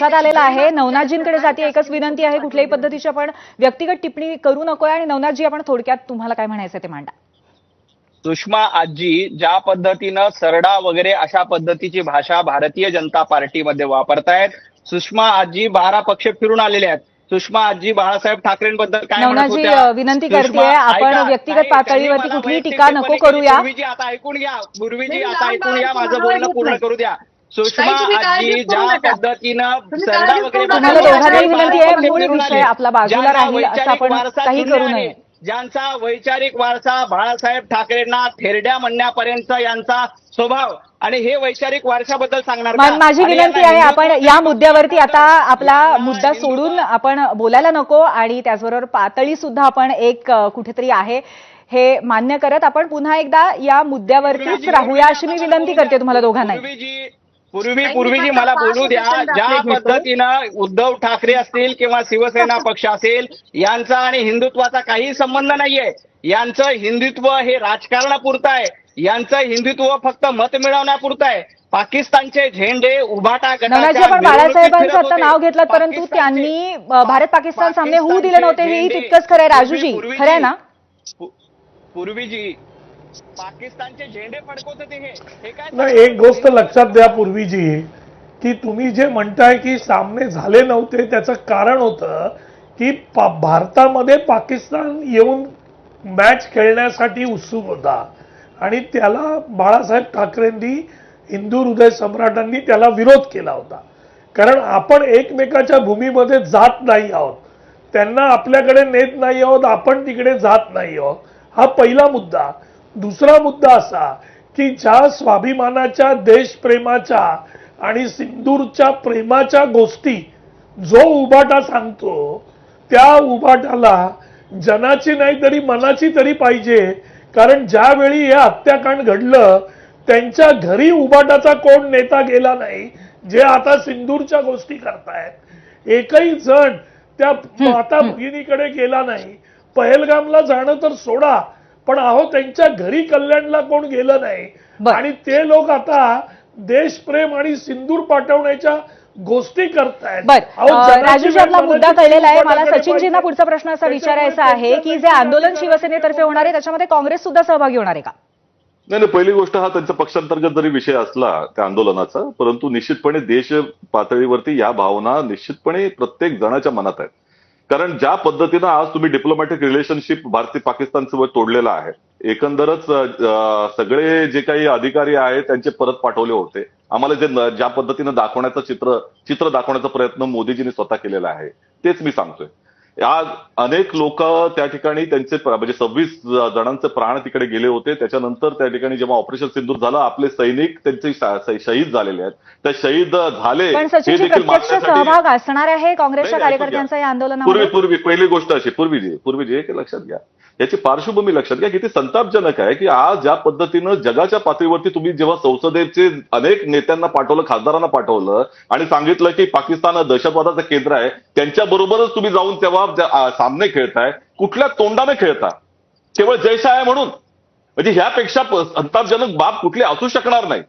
लक्षात आलेलं आहे नवनाथजींकडे जाती एकच विनंती आहे कुठल्याही पद्धतीची आपण व्यक्तिगत टिप्पणी करू नकोय आणि नवनाथजी आपण थोडक्यात तुम्हाला काय म्हणायचं ते मांडा सुषमा आजी ज्या पद्धतीनं सरडा वगैरे अशा पद्धतीची भाषा भारतीय जनता पार्टीमध्ये वापरतायत सुषमा आजी बारा पक्ष फिरून आलेले आहेत सुषमा आजी बाळासाहेब ठाकरेंबद्दल काय विनंती करतेय, आपण व्यक्तिगत पातळीवरती कुठलीही वैयक्तिक टीका नको. करूया. पूर्वीजी आता ऐकून घ्या पूर्वीजी आता ऐकून घ्या माझं बोलणं पूर्ण. करू द्या सुषमा आजी ज्या. पद्धतीनं वगैरे. तुम्हाला दोघांनाही विनंती आहे मूळ विषय. आपला बाजूला राहील असं आपण काही करू. नये ज्यांचा वैचारिक वारसा बाळासाहेब ठाकरेंना थेरड्या म्हणण्यापर्यंत यांचा स्वभाव आणि हे वैचारिक वारशाबद्दल सांगणार माझी विनंती आहे आपण या मुद्द्यावरती आता आपला मुद्दा सोडून आपण बोलायला नको आणि त्याचबरोबर पातळी सुद्धा आपण एक कुठेतरी आहे हे मान्य करत आपण पुन्हा एकदा या मुद्द्यावरतीच राहूया अशी मी विनंती करते तुम्हाला दोघांनाही पूर्वीजी पूर्वी पूर्वीजी मला बोलू द्या ज्या पद्धतीनं उद्धव ठाकरे असतील किंवा शिवसेना पक्ष असेल यांचा आणि हिंदुत्वाचा काही संबंध नाहीये. यांचं हिंदुत्व हे राजकारणापुरतं आहे. यांचं हिंदुत्व फक्त मत मिळवण्यापुरतं आहे. पाकिस्तानचे झेंडे उभाटा मिरवणुकीत बाळासाहेबांचं आता. नाव घेतलं परंतु त्यांनी भारत पाकिस्तान सामने होऊ दिले नव्हते झेंडे- तितकंच खरं आहे राजूजी. पूर्वी- खरं आहे ना? पूर्वीजी पाकिस्तानचे झेंडे फडकवत होते हे. हे काय नाही एक गोष्ट लक्षात द्या पूर्वीजी की तुम्ही जे म्हणताय की सामने झाले नव्हते त्याचं कारण होतं की पा भारतामध्ये पाकिस्तान येऊन मॅच खेळण्यासाठी उत्सुक होता. आणि त्याला बाळासाहेब ठाकरेंनी हिंदू हृदय सम्राटांनी त्याला विरोध केला होता. कारण आपण एकमेकाच्या भूमीमध्ये जात नाही आहोत. त्यांना आपल्याकडे नेत नाही आहोत आपण तिकडे जात नाही आहोत. हा पहिला मुद्दा. दुसरा मुद्दा असा की ज्या स्वाभिमानाच्या देशप्रेमाच्या आणि सिंदूरच्या प्रेमाच्या गोष्टी जो उभाटा सांगतो त्या उभाटाला जनाची नाही तरी मनाची तरी पाहिजे. कारण ज्यावेळी हे हत्याकांड घडलं त्यांच्या घरी उभाटाचा कोण नेता गेला नाही जे आता सिंदूरच्या गोष्टी करतायत. एकही जण त्या माता भगिनीकडे गेला नाही. पहलगामला जाणं तर सोडा. पण अहो त्यांच्या घरी कल्याणला कोण गेलं नाही. आणि ते लोक आता देशप्रेम आणि सिंदूर पाठवण्याच्या गोष्टी करतायत. मुद्दा कळलेला आहे. मला सचिनजींना. पुढचा प्रश्न असा विचारायचा आहे की जे आंदोलन शिवसेनेतर्फे होणार आहे त्याच्यामध्ये काँग्रेस सुद्धा सहभागी होणार आहे का? नाही नाही पहिली गोष्ट हा त्यांचा पक्षांतर्गत जरी विषय असला त्या आंदोलनाचा परंतु निश्चितपणे देश पातळीवरती या भावना निश्चितपणे प्रत्येक जणाच्या मनात आहेत. कारण ज्या पद्धतीनं आज तुम्ही डिप्लोमॅटिक रिलेशनशिप भारतीय पाकिस्तानसोबत तोडलेला आहे एकंदरच सगळे जे काही अधिकारी आहेत त्यांचे परत पाठवले होते. आम्हाला जे ज्या पद्धतीनं दाखवण्याचं चित्र चित्र दाखवण्याचा प्रयत्न मोदीजींनी स्वतः केलेला आहे तेच मी सांगतोय. आज अनेक लोक त्या ठिकाणी त्यांचे म्हणजे सव्वीस जणांचे प्राण तिकडे गेले होते. त्याच्यानंतर त्या ठिकाणी जेव्हा ऑपरेशन सिंदूर झालं आपले सैनिक त्यांचे शहीद झालेले आहेत. त्या शहीद झाले सहभाग असणार आहे काँग्रेसच्या कार्यकर्त्यांचा या पूर्वी आंदोलनामध्ये? पूर्वी पहिली गोष्ट अशी पूर्वीजी पूर्वीजी एक लक्षात घ्या. याची पार्श्वभूमी लक्षात घ्या किती संतापजनक आहे की आज ज्या पद्धतीनं जगाच्या पातळीवरती तुम्ही जेव्हा संसदेचे अनेक नेत्यांना पाठवलं खासदारांना पाठवलं आणि सांगितलं की पाकिस्तान हा दहशतवादाचं केंद्र आहे त्यांच्या बरोबरच तुम्ही जाऊन तेव्हा सामने खेळताय कुठल्या तोंडाने खेळता? केवळ जयशा आहे म्हणून. म्हणजे ह्यापेक्षा संतापजनक बाब कुठली असू शकणार नाही.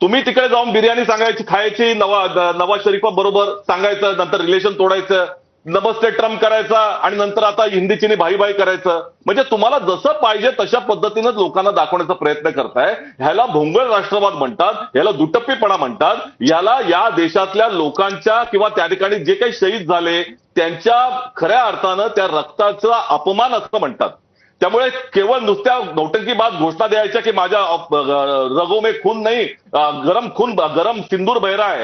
तुम्ही तिकडे जाऊन बिर्याणी सांगायची खायची नवा नवाज शरीफा बरोबर सांगायचं नंतर रिलेशन तोडायचं नमस्ते ट्रम्प करायचा आणि नंतर आता हिंदी चिनी भाई भाई करायचं. म्हणजे तुम्हाला जसं पाहिजे तशा पद्धतीनं लोकांना दाखवण्याचा प्रयत्न करताय. ह्याला भोंगळ राष्ट्रवाद म्हणतात ह्याला दुटप्पीपणा म्हणतात. याला या देशातल्या लोकांच्या किंवा त्या ठिकाणी जे काही शहीद झाले त्यांच्या खऱ्या अर्थानं त्या रक्ताचा अपमान असं म्हणतात. त्यामुळे केवळ नुसत्या नौटंकीबाद घोषणा द्यायच्या की माझ्या रगो में खून नाही गरम खून गरम सिंदूर बहिरा आहे.